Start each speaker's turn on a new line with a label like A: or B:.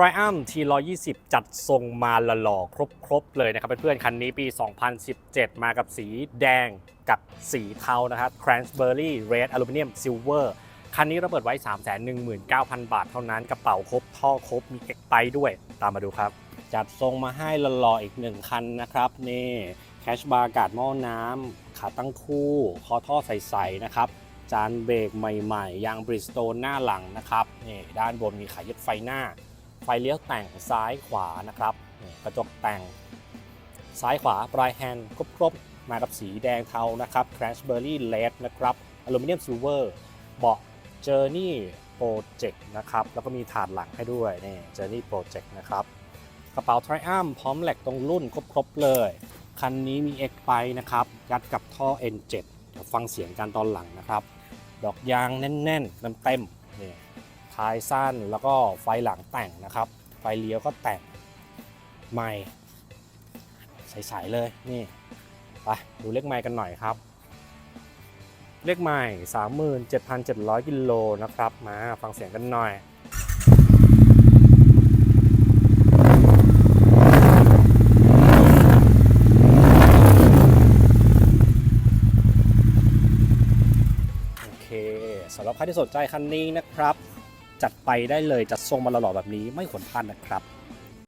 A: Triumph T120 จัดทรงมาหล่อๆครบๆเลยนะครับเพื่อนๆคันนี้ปี 2017 มากับสีแดงกับสีเทานะครับ Cransbury Red Aluminium Silver คันนี้เราเปิดไว้ 319,000 บาทเท่านั้นกระเป๋าครบท่อครบมีเอกไปด้วย ตามมาดูครับ จัดทรงมาให้หล่อๆอีกหนึ่งคันนะครับนี่แคชบาร์กาดหม้อน้ำขาตั้งคู่ คอท่อใสๆนะครับจานเบรกใหม่ๆ ยางบริสโตนหน้าหลังนะครับนี่ด้านบนมีขายึดไฟหน้า ไฟเลี้ยวแต่งซ้ายขวานะครับ กระจกแต่งซ้ายขวาปลายแฮนด์ครบๆ มากับสีแดงเทานะครับ Cransbury Red นะครับอลูมิเนียมซิลเวอร์เบาะ Journey Project นะครับ แล้วก็มีถาดหลังให้ด้วยนี่ Journey Project นะครับ กระเป๋า Triumph พร้อมแหลกตรงรุ่นครบๆเลย คันนี้มี X ไปนะครับ ยัดกับท่อ N7 เดี๋ยวฟังเสียงกันตอนหลังนะครับ ดอกยางแน่นๆเต็มๆนี่ ท้ายสั้นแล้วก็ไฟหลังแต่งนะครับ ไฟเลี้ยวก็แต่งใหม่ใสๆเลยนี่ไปดูเลขไมล์กันหน่อยครับ เลขไมล์37,700กิโลนะครับ มาฟังเสียงกันหน่อยโอเคสำหรับใครที่สนใจคันนี้นะครับ จัดไปได้เลยจัดทรงมาหล่อๆแบบนี้ไม่ขวรพลาดนะครับ